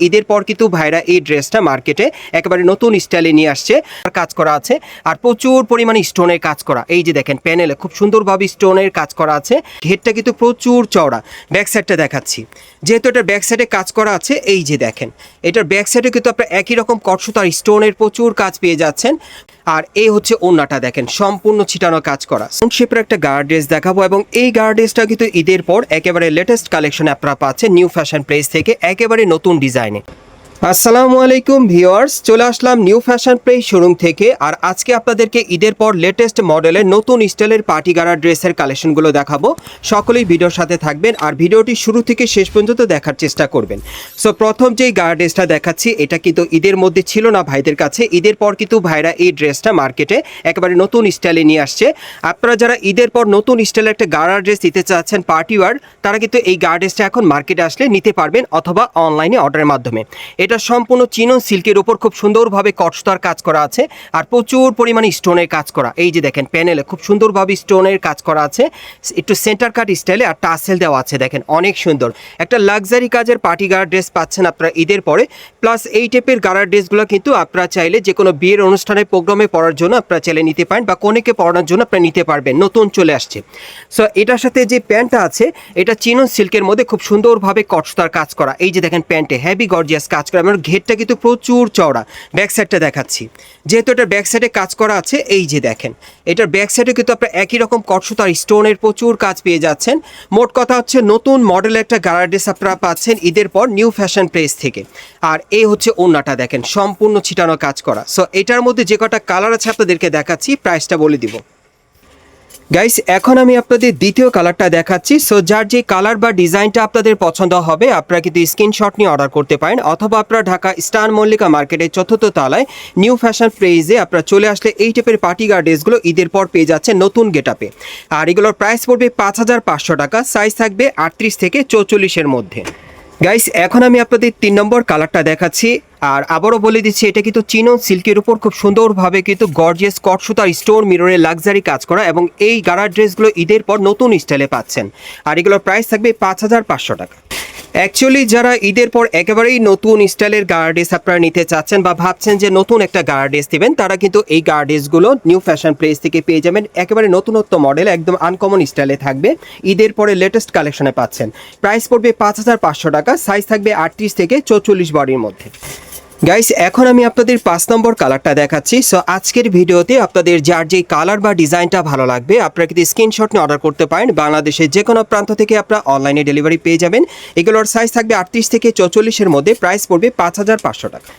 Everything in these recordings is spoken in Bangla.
ঈদের পর কিন্তু ভাইরা এই ড্রেসটা মার্কেটে একেবারে নতুন স্টাইলে নিয়ে আসছে। আর কাজ করা আছে। আর প্রচুর পরিমাণে স্টোনের কাজ করা। এই যে দেখেন, প্যানেলে খুব সুন্দরভাবে স্টোনের কাজ করা আছে। ঘেরটা কিন্তু প্রচুর চওড়া। ব্যাক সাইডটা দেখাচ্ছি। যেহেতু এটার ব্যাক সাইডে কাজ করা আছে, এই যে দেখেন, এটার ব্যাক সাইডে কিন্তু আপনার একই রকম কটসুতার স্টোনের প্রচুর কাজ পেয়ে যাচ্ছেন। আর এই হচ্ছে ওন্নাটা দেখেন, সম্পূর্ণ ছিটানো কাজ করা। শেপের একটা গার্ড ড্রেস দেখাবো এবং এই গার্ড ড্রেসটা কিন্তু ঈদের পর একেবারে লেটেস্ট কালেকশন আপনারা পাচ্ছেন নিউ ফ্যাশন প্লেস থেকে, একেবারে নতুন ডিজাইনে যায়নি আসসালামু আলাইকুম ভিউয়ার্স, চলে আসলাম নিউ ফ্যাশন প্লেস শোরুম থেকে। আর আজকে আপনাদেরকে ঈদের পর লেটেস্ট মডেলের নতুন স্টাইলের পার্টি গাড়া ড্রেসের কালেকশনগুলো দেখাবো। সকলেই ভিডিওর সাথে থাকবেন আর ভিডিওটি শুরু থেকে শেষ পর্যন্ত দেখার চেষ্টা করবেন। সো প্রথম যেই গার্ড ড্রেসটা দেখাচ্ছি, এটা কিন্তু ঈদের মধ্যে ছিল না ভাইদের কাছে। ঈদের পর কিন্তু ভাইরা এই ড্রেসটা মার্কেটে একেবারে নতুন স্টাইলে নিয়ে আসছে। আপনারা যারা ঈদের পর নতুন স্টাইলের একটা গাড়া ড্রেস দিতে চাচ্ছেন পার্টি ওয়ার, তারা কিন্তু এই গার্ড ড্রেসটা এখন মার্কেটে আসলে নিতে পারবেন অথবা অনলাইনে অর্ডারের মাধ্যমে। এটা সম্পূর্ণ চিনন সিল্কের উপর খুব সুন্দরভাবে কটসতার কাজ করা আছে আর প্রচুর পরিমাণে স্টোনের কাজ করা। এই যে দেখেন, প্যানেলে খুব সুন্দরভাবে স্টোনের কাজ করা আছে। একটু সেন্টার কাট স্টাইলে আর টাসেল দেওয়া আছে, দেখেন, অনেক সুন্দর। একটা লাক্সারি কাজের পার্টি গার্ড ড্রেস পাচ্ছেন আপনারা ঈদের পরে। প্লাস এই টাইপের গাড়ার ড্রেসগুলো কিন্তু আপনারা চাইলে যে কোনো বিয়ের অনুষ্ঠানের প্রোগ্রামে পড়ার জন্য আপনারা চাইলে নিতে পারেন বা কনেকে পড়ানোর জন্য আপনারা নিতে পারবেন। নতুন চলে আসছে। সো এটার সাথে যে প্যান্টটা আছে, এটা চিনন সিল্কের মধ্যে খুব সুন্দরভাবে কটসতার কাজ করা। এই যে দেখেন, প্যান্টে হেভি গর্জিয়াস কাজ আমার ঘেরটা কিন্তু প্রচুর চওড়া ব্যাক সাইডটা দেখাচ্ছি। যেহেতু এটার ব্যাক সাইডে কাজ করা আছে, এই যে দেখেন, এটার ব্যাক সাইডে কিন্তু আপনার একই রকম কটসতার স্টোনের প্রচুর কাজ পেয়ে যাচ্ছেন। মোট কথা হচ্ছে, নতুন মডেলের একটা গাড়ার ড্রেস আপনারা পাচ্ছেন ঈদের পর নিউ ফ্যাশন প্লেস থেকে। আর এই হচ্ছে ওন্নাটা দেখেন, সম্পূর্ণ ছিটানো কাজ করা। সো এটার মধ্যে যে কটা কালার আছে আপনাদেরকে দেখাচ্ছি প্রাইসটা বলে দিব। গাইস এখন আমি আপনাদের দ্বিতীয় কালারটা দেখাচ্ছি। সো যার যে কালার বা ডিজাইনটা আপনাদের পছন্দ হবে, আপনারা কিন্তু স্ক্রিনশট নিয়ে অর্ডার করতে পারেন, অথবা আপনারা ঢাকা স্টার মল্লিকা মার্কেটের চতুর্থ তলায় নিউ ফ্যাশন প্রেইজে আপনারা চলে আসলে এই টাইপের পার্টি গার্ড ড্রেসগুলো ঈদের পর পেয়ে যাচ্ছে নতুন গেটআপে আর এগুলোর প্রাইস পড়বে পাঁচ হাজার পাঁচশো টাকা সাইজ থাকবে আটত্রিশ থেকে চৌচল্লিশের মধ্যে। গাইস এখন আমি আপনাদের তিন নম্বর কালারটা দেখাচ্ছি, আর আবারও বলে দিচ্ছি, এটা কিন্তু চিনো সিল্কের উপর খুব সুন্দরভাবে কিন্তু গর্জিয়াস কটসুতার স্টোর মিররে লাক্সারি কাজ করা এবং এই গাড়ার ড্রেসগুলো ঈদের পর নতুন স্টাইলে পাচ্ছেন। আর এগুলোর প্রাইস থাকবে পাঁচ হাজার পাঁচশো টাকা। অ্যাকচুয়ালি যারা ঈদের পর একেবারেই নতুন স্টাইলের গার্ডেস আপনারা নিতে চাচ্ছেন বা ভাবছেন যে নতুন একটা গার্ডেস দেবেন, তারা কিন্তু এই গার্ডেসগুলো নিউ ফ্যাশন প্লেস থেকে পেয়ে যাবেন। একেবারে নতুনত্ব মডেল একদম আনকমন স্টাইলে থাকবে। ঈদের পরে লেটেস্ট কালেকশনে পাচ্ছেন। প্রাইস পড়বে পাঁচ হাজার পাঁচশো টাকা সাইজ থাকবে আটত্রিশ থেকে চৌচল্লিশ বডির মধ্যে। গাইস এখন আমি আপনাদের পাঁচ নম্বর কালারটা দেখাচ্ছি। সো আজকের ভিডিওতে আপনাদের যার যে কালার বা ডিজাইনটা ভালো লাগবে, আপনারা কিন্তু স্ক্রিনশট নিয়ে অর্ডার করতে পারেন। বাংলাদেশের যে কোনো প্রান্ত থেকে আপনারা অনলাইনে ডেলিভারি পেয়ে যাবেন। এগুলোর সাইজ থাকবে আটত্রিশ থেকে চৌচল্লিশের মধ্যে প্রাইস পড়বে পাঁচ হাজার পাঁচশো টাকা।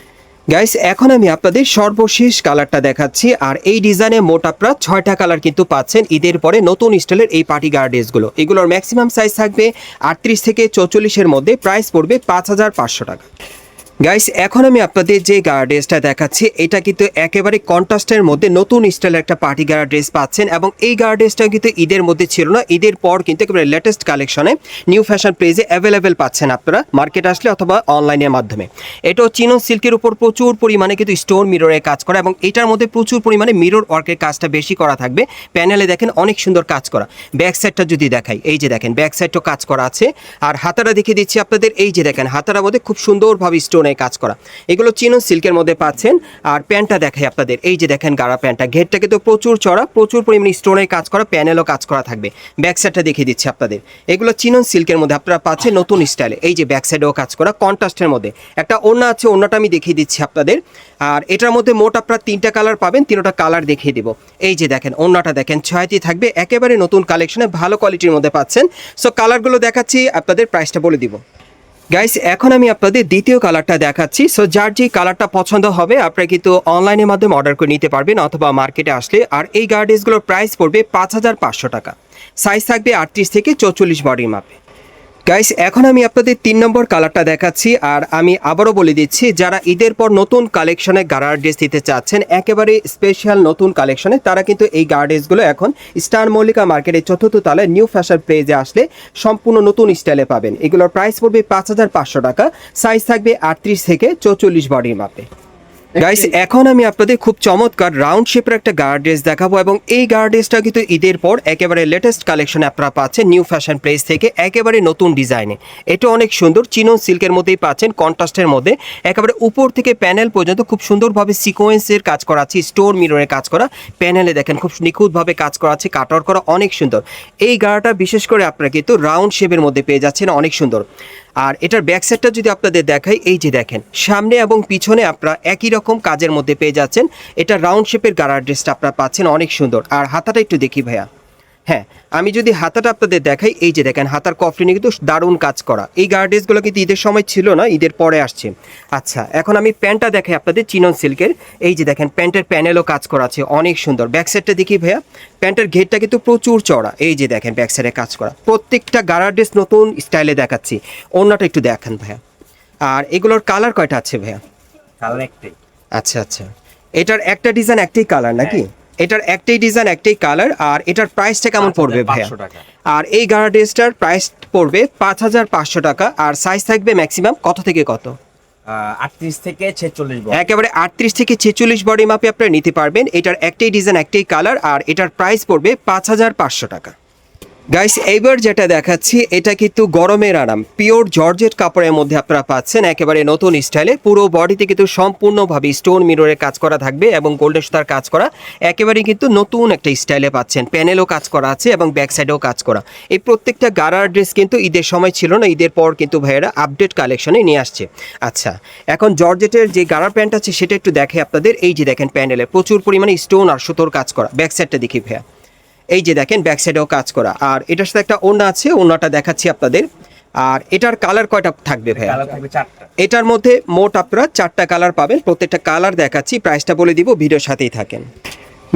গাইস এখন আমি আপনাদের সর্বশেষ কালারটা দেখাচ্ছি। আর এই ডিজাইনে মোট আপনারা ছয়টা কালার কিন্তু পাচ্ছেন। ঈদের পরে নতুন স্টাইলের এই পার্টি গার্ডেসগুলো এগুলোর ম্যাক্সিমাম সাইজ থাকবে আটত্রিশ থেকে চৌচল্লিশের মধ্যে প্রাইস পড়বে পাঁচ হাজার পাঁচশো টাকা। গাইস এখন আমি আপনাদের যে গার্ড ড্রেসটা দেখাচ্ছি, এটা কিন্তু একেবারে কন্ট্রাস্টের মধ্যে নতুন স্টাইলের একটা পার্টি গার্ড ড্রেস পাচ্ছেন এবং এই গার্ড ড্রেসটা কিন্তু ঈদের মধ্যে ছিল না। ঈদের পর কিন্তু একেবারে লেটেস্ট কালেকশনে নিউ ফ্যাশন প্রেজে অ্যাভেলেবেল পাচ্ছেন আপনারা মার্কেট আসলে অথবা অনলাইনের মাধ্যমে। এটাও চিনো সিল্কের উপর প্রচুর পরিমাণে কিন্তু স্টোন মিররে কাজ করা এবং এটার মধ্যে প্রচুর পরিমাণে মিরর ওয়ার্কের কাজটা বেশি করা থাকবে। প্যানেলে দেখেন অনেক সুন্দর কাজ করা। ব্যাক সাইডটা যদি দেখাই, এই যে দেখেন ব্যাক সাইডটাও কাজ করা আছে। আর হাতারা দেখিয়ে দিচ্ছি আপনাদের, এই যে দেখেন হাতারার মধ্যে খুব সুন্দরভাবে স্টোনের কাজ করা। এগুলো চিনো সিল্কের মধ্যে পাচ্ছেন। আর প্যান্টটা দেখাই আপনাদের। এই যে দেখেন গাড়া প্যান্টটা। ঘেরটা কিন্তু প্রচুর চড়া, প্রচুর পরিমাণে স্টোনের কাজ করা প্যানেলও কাজ করা থাকবে। ব্যাক সাইডটা দেখিয়ে দিচ্ছি আপনাদের। এগুলো চিনন, সিল্কের মধ্যে আপনারা পাচ্ছেন নতুন স্টাইলে এই যে ব্যাক সাইডেও কাজ করা কন্ট্রাস্টের মধ্যে। একটা ওড়না আছে, ওড়নাটা আমি দেখিয়ে দিচ্ছি আপনাদের। আর এটার মধ্যে মোট আপনারা তিনটা কালার পাবেন, তিনটা কালার দেখিয়ে দিব। এই যে দেখেন, ওড়নাটা দেখেন ছয়টি থাকবে। একেবারে নতুন কালেকশনে ভালো কোয়ালিটির মধ্যে পাচ্ছেন। সো কালারগুলো দেখাচ্ছি, আপনাদের প্রাইসটা বলে দিব। গাইস এখন আমি আপনাদের দ্বিতীয় কালারটা দেখাচ্ছি। সো যার যে কালারটা পছন্দ হবে, আপনারা কিন্তু অনলাইনের মাধ্যমে অর্ডার করে নিতে পারবেন অথবা মার্কেটে আসলে। আর এই গার্ডেসগুলোর প্রাইস পড়বে পাঁচ হাজার পাঁচশো টাকা। সাইজ থাকবে আটত্রিশ থেকে চৌচল্লিশ বডির মাপে গাইস এখন আমি আপনাদের তিন নম্বর কালারটা দেখাচ্ছি, আর আমি আবারও বলে দিচ্ছি, যারা ঈদের পর নতুন কালেকশনে গার্ড ড্রেস দিতে চাচ্ছেন, একেবারে স্পেশাল নতুন কালেকশনে তারা কিন্তু এই গার্ড ড্রেসগুলো এখন স্টার মল্লিকা মার্কেটের চতুর্থ তলায় নিউ ফ্যাশন প্রেজে আসলে সম্পূর্ণ নতুন স্টাইলে পাবেন। এগুলোর প্রাইস পড়বে পাঁচ হাজার পাঁচশো টাকা সাইজ থাকবে আটত্রিশ থেকে চৌচল্লিশ বডির মাপে। গাইস এখন আমি আপনাদের খুব চমৎকার রাউন্ড শেপের একটা গার্ড ড্রেস দেখাবো এবং এই গার্ড ড্রেসটা কিন্তু ঈদের পর একেবারে লেটেস্ট কালেকশন আপনারা পাচ্ছেন নিউ ফ্যাশন প্লেস থেকে একেবারে নতুন ডিজাইনে এটা অনেক সুন্দর চিনন সিল্কের মধ্যেই পাচ্ছেন কন্ট্রাস্টের মধ্যে। একেবারে উপর থেকে প্যানেল পর্যন্ত খুব সুন্দরভাবে সিকোয়েন্সের কাজ করা আছে স্টোর মিররের কাজ করা। প্যানেলে দেখেন খুব নিখুঁতভাবে কাজ করা আছে কাটর করা অনেক সুন্দর। এই গাড়াটা বিশেষ করে আপনারা কিন্তু রাউন্ড শেপের মধ্যে পেয়ে যাচ্ছেন অনেক সুন্দর। আর এটার ব্যাক সাইডটা যদি আপনাদের দেখাই, এই যে দেখেন, সামনে এবং পিছনে আপনারা একই রকম কাজের মধ্যে পেয়ে যাচ্ছেন। এটা রাউন্ড শেপের গাড়ার ড্রেসটা আপনারা পাচ্ছেন, অনেক সুন্দর। আর হাতাটা একটু দেখি ভাইয়া। হ্যাঁ আমি যদি হাতাটা আপনাদের দেখাই এই যে দেখেন হাতার কফলিনে কিন্তু দারুণ কাজ করা। এই গার্ডেসগুলো কিন্তু ঈদের সময় ছিল না ঈদের পরে আসছে। আচ্ছা এখন আমি প্যান্টটা দেখাই আপনাদের চিনন সিল্কের। এই যে দেখেন প্যান্টের প্যানেলও কাজ করা আছে অনেক সুন্দর। ব্যাক সাইডটা দেখি ভাইয়া প্যান্টের ঘেরটা কিন্তু প্রচুর চড়া এই যে দেখেন ব্যাক সাইডে কাজ করা। প্রত্যেকটা গাড়ার ড্রেস নতুন স্টাইলে দেখাচ্ছি। অন্যটা একটু দেখেন ভাইয়া। আর এগুলোর কালার কয়টা আছে ভাইয়া? কালার একটাই। আচ্ছা আচ্ছা। এটার একটা ডিজাইন একটাই কালার নাকি? এটার একটাই ডিজাইন একটাই কালার আর এটার প্রাইসটা কেমন পড়বে ভাইয়া? আর এই গাড়া ড্রেসটার প্রাইস পড়বে পাঁচ হাজার পাঁচশো টাকা আর সাইজ থাকবে ম্যাক্সিমাম কত থেকে কত? আটত্রিশ থেকে ছেচল্লিশ একেবারে আটত্রিশ থেকে ছেচল্লিশ বডি মাপে আপনারা নিতে পারবেন। এটার একটাই ডিজাইন একটাই কালার আর এটার প্রাইস পড়বে পাঁচ হাজার পাঁচশো টাকা। গাইস এইবার যেটা দেখাচ্ছি, এটা কিন্তু গরমের আরাম। পিওর জর্জেট কাপড়ের মধ্যে আপনারা পাচ্ছেন একেবারে নতুন স্টাইলে। পুরো বডিতে কিন্তু সম্পূর্ণভাবে স্টোন মিররের কাজ করা থাকবে এবং গোল্ডেন সুতার কাজ করা। একেবারে কিন্তু নতুন একটা স্টাইলে পাচ্ছেন। প্যানেলও কাজ করা আছে এবং ব্যাক সাইডেও কাজ করা। এই প্রত্যেকটা গারার ড্রেস কিন্তু ঈদের সময় ছিল না, ঈদের পর কিন্তু ভাইয়েরা আপডেট কালেকশনে নিয়ে আসছে। আচ্ছা এখন জর্জেটের যে গারার প্যান্ট আছে, সেটা একটু দেখে আপনাদের। এই যে দেখেন প্যানেলে প্রচুর পরিমাণে স্টোন আর সুতোর কাজ করা। ব্যাক সাইডটা দেখি ভাইয়া। এই যে দেখেন ব্যাক সাইডেও কাজ করা। আর এটার সাথে একটা ওড়না আছে ওড়নাটা দেখাচ্ছি আপনাদের। আর এটার কালার কয়টা থাকবে চারটা। এটার মধ্যে মোট আপনারা চারটা কালার পাবেন। প্রত্যেকটা কালার দেখাচ্ছি প্রাইসটা বলে দিব ভিডিওর সাথেই থাকেন।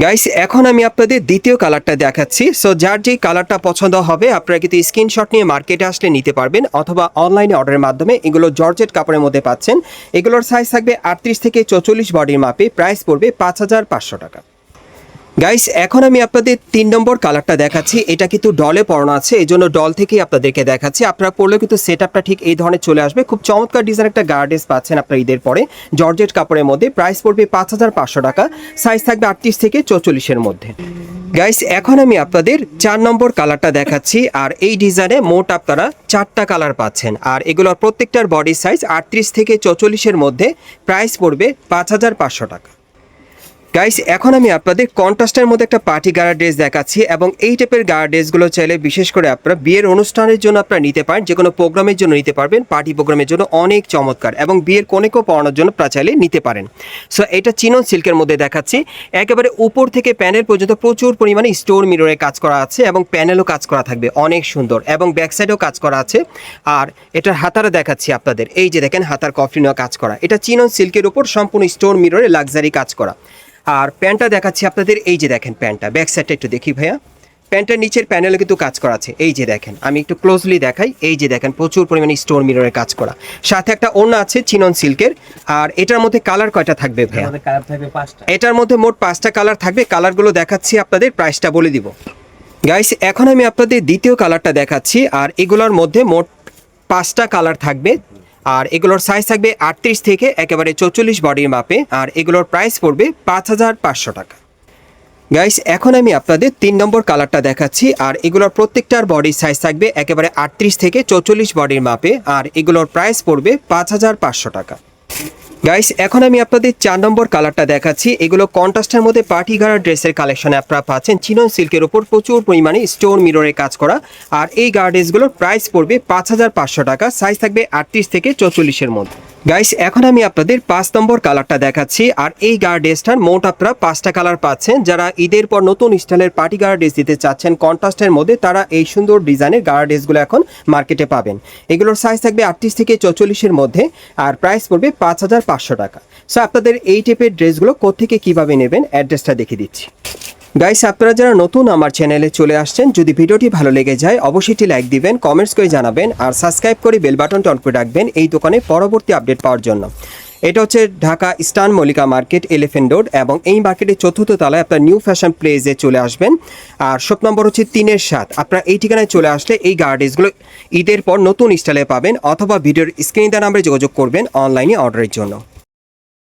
গাইস এখন আমি আপনাদের দ্বিতীয় কালারটা দেখাচ্ছি। সো যার যেই কালারটা পছন্দ হবে আপনারা কিন্তু স্ক্রিনশট নিয়ে মার্কেটে আসলে নিতে পারবেন অথবা অনলাইনে অর্ডারের মাধ্যমে। এগুলো জর্জেট কাপড়ের মধ্যে পাচ্ছেন। এগুলোর সাইজ থাকবে আটত্রিশ থেকে চৌচল্লিশ বডির মাপে। প্রাইস পড়বে পাঁচ হাজার পাঁচশো টাকা। গাইস এখন আমি আপনাদের তিন নম্বর কালারটা দেখাচ্ছি। এটা কিন্তু ডলে পড়ানো আছে, এই জন্য ডল থেকেই আপনাদেরকে দেখাচ্ছি। আপনারা পড়লে কিন্তু সেট আপটা ঠিক এই ধরনের চলে আসবে। খুব চমৎকার ডিজাইন একটা গার্ডেস পাচ্ছেন আপনারা ঈদের পরে। জর্জেট কাপড়ের মধ্যে প্রাইস পড়বে পাঁচ হাজার পাঁচশো টাকা। সাইজ থাকবে আটত্রিশ থেকে চৌচল্লিশের মধ্যে। গাইস এখন আমি আপনাদের চার নম্বর কালারটা দেখাচ্ছি। আর এই ডিজাইনে মোট আপনারা চারটা কালার পাচ্ছেন। আর এগুলোর প্রত্যেকটার বডি সাইজ আটত্রিশ থেকে চৌচল্লিশের মধ্যে। প্রাইস পড়বে পাঁচ হাজার পাঁচশো টাকা। গাইস এখন আমি আপনাদের কন্ট্রাস্টের মধ্যে একটা পার্টি গার্ড ড্রেস দেখাচ্ছি এবং এই টাইপের গার্ড ড্রেসগুলো চাইলে বিশেষ করে আপনারা বিয়ের অনুষ্ঠানের জন্য আপনারা নিতে পারেন, যে কোনো প্রোগ্রামের জন্য নিতে পারবেন পার্টি প্রোগ্রামের জন্য অনেক চমৎকার এবং বিয়ের কোনেকেও পড়ানোর জন্য আপনারা চাইলে নিতে পারেন। সো এটা চিনন সিল্কের মধ্যে দেখাচ্ছি। একেবারে উপর থেকে প্যানেল পর্যন্ত প্রচুর পরিমাণে স্টোর মিররে কাজ করা আছে এবং প্যানেলও কাজ করা থাকবে, অনেক সুন্দর এবং ব্যাক সাইডেও কাজ করা আছে। আর এটার হাতারা দেখাচ্ছি আপনাদের, এই যে দেখেন হাতার কফি নেওয়া কাজ করা। এটা চিনন সিল্কের উপর সম্পূর্ণ স্টোর মিররে লাক্সারি কাজ করা। আর প্যান্টটা দেখাচ্ছি আপনাদের এই যে দেখেন প্যান্টটা ব্যাক সাইডটা একটু দেখি ভাইয়া। প্যান্টের নিচের প্যানেলে কিন্তু কাজ করা আছে। এই যে দেখেন আমি একটু ক্লোজলি দেখাই। এই যে দেখেন প্রচুর পরিমাণে স্টোর মিররের কাজ করা। সাথে একটা ওড়না আছে চিনন সিল্কের আর এটার মধ্যে কালার কয়টা থাকবে ভাইয়া? এটার মধ্যে মোট পাঁচটা কালার থাকবে। কালারগুলো দেখাচ্ছি আপনাদের প্রাইসটা বলে দিব। গাইস এখন আমি আপনাদের দ্বিতীয় কালারটা দেখাচ্ছি। আর এগুলোর মধ্যে মোট পাঁচটা কালার থাকবে। আর এগুলোর সাইজ থাকবে আটত্রিশ থেকে একেবারে চৌচল্লিশ বডির মাপে, আর এগুলোর প্রাইস পড়বে পাঁচ হাজার পাঁচশো টাকা। গাইস এখন আমি আপনাদের তিন নম্বর কালারটা দেখাচ্ছি, আর এগুলোর প্রত্যেকটার বডির সাইজ থাকবে একেবারে আটত্রিশ থেকে চৌচল্লিশ বডির মাপে, আর এগুলোর প্রাইস পড়বে পাঁচ হাজার পাঁচশো টাকা। গাইস এখন আমি আপনাদের চার নম্বর কালারটা দেখাচ্ছি। এগুলো কন্ট্রাস্টের মধ্যে পার্টি গাড়া ড্রেসের কালেকশনে আপনারা পাচ্ছেন। চিনন সিল্কের ওপর প্রচুর পরিমাণে স্টোন মিররে কাজ করা। আর এই গার্ডেসগুলোর প্রাইস পড়বে পাঁচ হাজার পাঁচশো টাকা। সাইজ থাকবে আটত্রিশ থেকে চৌচল্লিশের মধ্যে। গাইস এখন আমি আপনাদের পাঁচ নম্বর কালারটা দেখাচ্ছি, আর এই গার্ডেসটার মোট আপনারা পাঁচটা কালার পাচ্ছেন। যারা ঈদের পর নতুন স্টাইলের পার্টি গার্ডেস দিতে চাচ্ছেন কন্ট্রাস্টের মধ্যে তারা এই সুন্দর ডিজাইনের গার্ডেসগুলো এখন মার্কেটে পাবেন। এগুলোর সাইজ থাকবে আটত্রিশ থেকে চৌচল্লিশের মধ্যে, আর প্রাইস পড়বে পাঁচ হাজার পাঁচশো টাকা। সো আপনাদের এই টাইপের ড্রেসগুলো কোথেকে কীভাবে নেবেন অ্যাড্রেসটা দেখিয়ে দিচ্ছি। গাইস আপনারা যারা নতুন আমার চ্যানেলে চলে আসছেন, যদি ভিডিওটি ভালো লেগে যায়, অবশ্যই একটি লাইক দিবেন কমেন্টস করে জানাবেন, আর সাবস্ক্রাইব করে বেল বাটনটা অন করে রাখবেন এই দোকানে পরবর্তী আপডেট পাওয়ার জন্য। এটা হচ্ছে Dhaka eastern Mallika market elephant road এবং এই মার্কেটের চতুর্থ তলায় আপনার নিউ ফ্যাশন প্লেসে চলে আসবেন। আর শপ নম্বর হচ্ছে তিনের সাত। আপনারা এই ঠিকানায় চলে আসলে এই গার্ডেসগুলো ঈদের পর নতুন স্টাইলে পাবেন, অথবা ভিডিওর স্ক্রিন দেওয়া নাম্বারে যোগাযোগ করবেন অনলাইনে অর্ডারের জন্য।